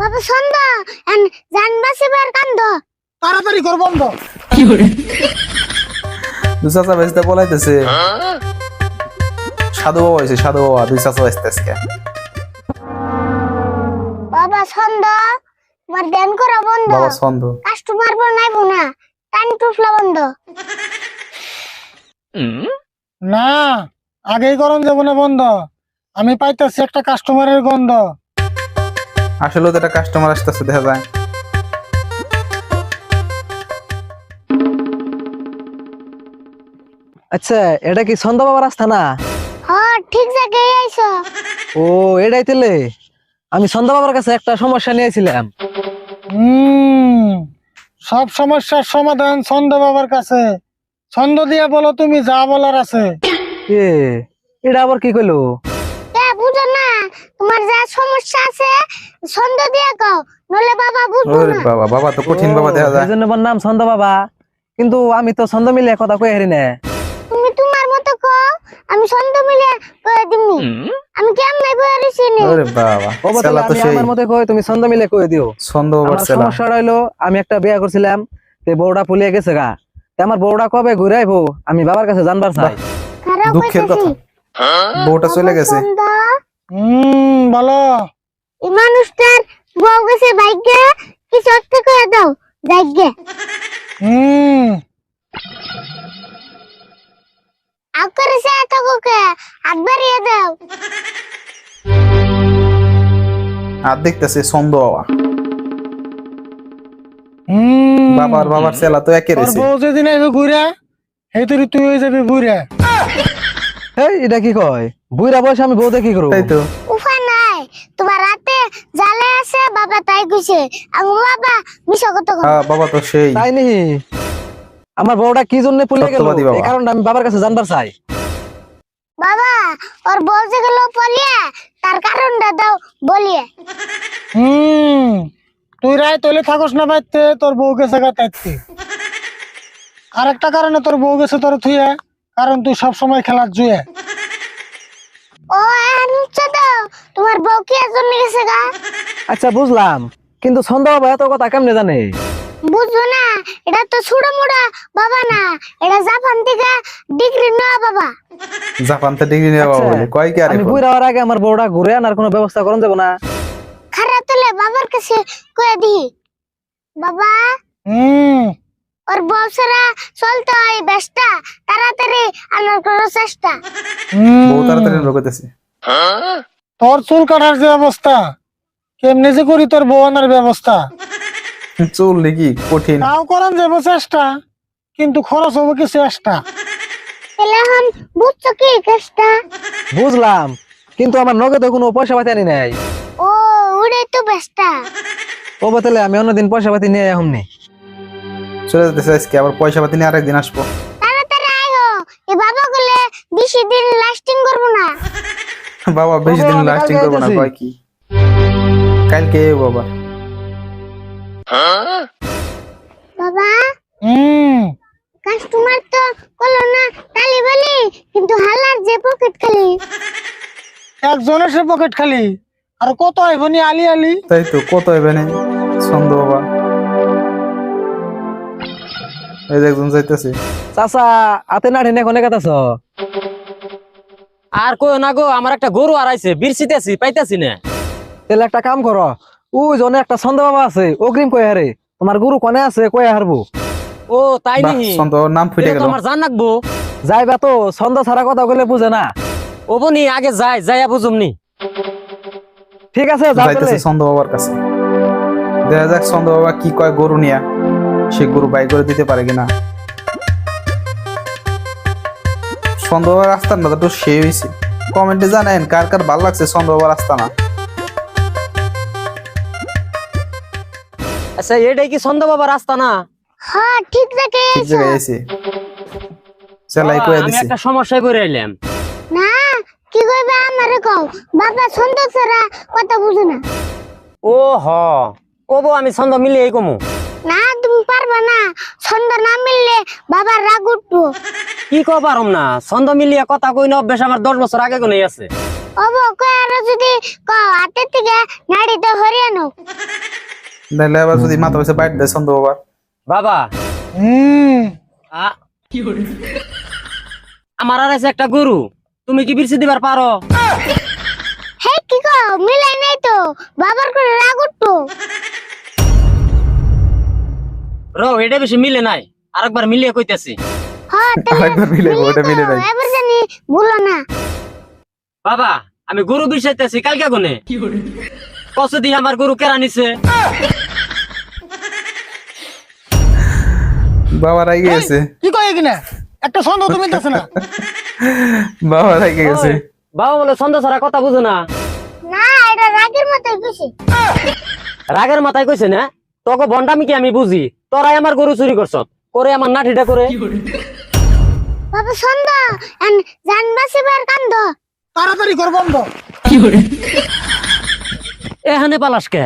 বাবা ছন্দ। এন জান বাসিবার কান্দ তাড়াতাড়ি কর বন্ধ। দুই চাচা বেসতে বলাইতেছে সাধু বাবা হয়েছে সাধু বাবা দুই চাচা বেসতে আজকে। বাবা ছন্দ। তোমার ধ্যান করা বন্ধ। বাবা ছন্দ। কাস্টমার বানাইবো না টান টুফলা বন্ধ। না আগেই করন যাব না বন্ধ। আমি পাইতেছি একটা কাস্টমারের গন্ধ। আসলে তো একটা কাস্টমার আসতেছে দেখা যায় আচ্ছা এটা কি সন্ধ্যা বাবার রাস্তা না? হ ঠিক জায়গায় আইছো। ও এটাই তেলে আমি সন্ধ্যা বাবার কাছে একটা সমস্যা নিয়েছিলাম। হম সব সমস্যার সমাধান ছন্দ বাবার কাছে। ছন্দ দিয়া বলো তুমি যা বলার আছে। এ এটা আবার কি কইলো? বুঝো না তোমার যা সমস্যা আছে ছন্দ দিয়ে কও নলে বাবা বুঝব না। বাবা বাবা তো কঠিন বাবা দেখা যায়। এই নাম সন্ধ্যা বাবা কিন্তু আমি তো ছন্দ মিলে কথা কই হারি না। তুমি তোমার মতো কও আমি ছন্দ মিলে কয়ে দিমনি আমি কেমন নি ওরে বাবা তো আমার মতে কই তুমি ছন্দ মিলে কই দিও। ছন্দ হইল আমি একটা বিয়া করছিলাম তে বউটা পুলিয়ে গেছে গা। তে আমার বউটা কবে ঘুরে আইবো আমি বাবার কাছে জানবার চাই। দুঃখের কথা। বউটা চলে গেছে। ছন্দ বলো। এই মানুষটার বউ গেছে ভাগ্যে কিছু একটা করে দাও ভাগ্যে হম। আগ করেছে এত কোকে হাত বাড়িয়ে দাও। আর দেখতেছে ছন্দ বাবা। হম। বাবার বাবার সেলা তো একে বউ যেদিন আইবে ঘুরে তুই হয়ে যাবি ঘুরে। এই এটা কি কয়? বুইরা বয়সে আমি বউ দেখি করব? তাই তো উফা নাই। তোমার রাতে জালে আছে বাবা তাই কইছে আমি বাবা মিশা কত হ্যাঁ, বাবা তো সেই। তাই নি? আমার বউটা কি জন্য গেল? এই কারণটা আমি বাবার কাছে জানবার চাই। বাবা ওর বউ যে গেল পলিয়ে তার কারণটা দাও বলিয়ে। হম তুই রায় তলে থাকস না বাইতে তোর বউ গেছে গা তাইতে। আর একটা কারণে তোর বউ গেছে তোর থুয়ে কারণ তুই সব সময় খেলার জুয়ে। ও উচ্চ দাও তোমার বউ কি এর জন্য গেছে গা? আচ্ছা বুঝলাম। কিন্তু সন্ধ্যা বাবা এত কথা কেমনে জানে? বুঝছ না এটা তো ছুড়ো মুড়া বাবা না এটা জাপান থেকে ডিগ্রি নেওয়া বাবা। জাপান তো ডিগ্রি নেওয়া আচ্ছা, বলে কয় কি আর আমি? বুইরা হওয়ার আগে আমার বউটা ঘুরে আনার কোনো ব্যবস্থা করুন যাব না। খারাপ তুলে বাবার কাছে কয়ে দি বাবা? হম। ওর বউ ছাড়া চলতে হয় ব্যস্তা তাড়াতাড়ি আনার করো চেষ্টা। বউ তাড়াতাড়ি রোগতেছে তোর চুল কাটার যে অবস্থা কেমনে যে করি তোর বউ আনার ব্যবস্থা? চুল নাকি কঠিন। তাও করান যাব চেষ্টা কিন্তু খরচ হব কি চেষ্টা? তাহলে এখন বুঝছ কি কেসটা বুঝলাম কিন্তু আমার নগদে কোনো পয়সা পাতি আনি নাই। ও ওটাই তো ব্যস্তা। ও বতলে আমি অন্যদিন পয়সা পাতি নিয়ে এখন নি চলে যেতেছে আজকে আবার পয়সা পাতি নিয়ে আরেকদিন আসব। তাড়াতাড়ি আয়ো এই বাবা গুলে বেশি দিন লাস্টিং করব না। বাবা বেশি দিন লাস্টিং কালকে করব না কয় কি? কালকে বাবা। বাবা কাস্টমার তো কলো না তালি বলি কিন্তু হালার যে পকেট খালি। একজনের সে পকেট খালি আর কত আইবনি আলি আলি? তাই তো কত হবে না ছন্দ বাবা। এই যে একজন যাইতেছে। চাচা আতে না ঠেনে কোনে কাতাছ আর কই না গো আমার একটা গরু আড়াইছে বিরসিতেছি পাইতাছি না। তাহলে একটা কাম করো ওই জনে একটা সন্ধ্যা বাবা আছে অগ্রিম কয়ে হারে তোমার গুরু কনে আছে কয়ে হারবো। ও তাই বাহ, নিহি? নাম ফুটে গেল তো আমার জান রাখব যাইবা তো সন্ধ্যা ছাড়া কথা বলে বুঝে না। ও বনি আগে যাই যাইয়া বুঝুমনি ঠিক আছে যাও যাইতেছে তাহলে। ছন্দ বাবার কাছে। দেখা যাক ছন্দ বাবা কি কয় গরু নিয়া। সে গরু বাই করে দিতে পারে কিনা? ছন্দ বাবার রাস্তার না তো সে হয়েছে কমেন্টে জানেন কার কার ভালো লাগছে ছন্দ বাবার রাস্তা না? আচ্ছা এটাই কি সন্ধ্যা বাবা রাস্তা না? হ্যাঁ ঠিক জায়গায় ঠিক জায়গায় এসে। করে আমি একটা সমস্যায় পড়ে আইলাম। না কি কইবে আমারে কও? বাবা সুন্দর ছাড়া কথা বুঝো না। ও হ ও বউ আমি ছন্দ মিলে এই কমু। না পারবা না? সন্ধ্যা না মিললে বাবার রাগ উঠবো। কি কো পারম না ছন্দ মিলিয়ে কথা কই অভ্যাস আমার দশ বছর আগে কোনে আছে। অব কয় আর যদি ক হাতের থেকে নাড়িতে হরিয়ানো নাহলে আবার যদি মাথা পয়সা বাইট দেয় সন্দেহ আবার বাবা। হুম। আ- আমার আর আছে একটা গরু। তুমি কি বিরসি দিবার পারো? হে কি কো মিলাই নাই তো। বাবার করে রাগ উঠতো রো এটা বেশি মিলে নাই। আরেকবার মিলিয়ে কইতেছি। হ্যাঁ আরেকবার মিলে মিলে ওটা মিলে নাই। এবার জানি ভুলো না। বাবা আমি গরু বিষাইতেছি কালকে গুনে কত দিয়ে আমার গরু কেরা নিছে। বাবা রাইগে গেছে। কি কয় কিনা একটা সন্দেহ তো মিলতেছে না। বাবা রাইগে গেছে। বাবা বলে ছাড়া কথা বুঝো না। না এটা রাগের মতোই খুশি রাগের মাথায় কইছে না? তোকে বন্ডামি কি আমি বুঝি? তোরাই আমার গরু চুরি করছ। করে আমার নাঠিটা করে। বাবা সন্ধ্যা। এন জান বাসিবার কান্দ তাড়াতাড়ি কর বন্ধ। এখানে পালাস কে?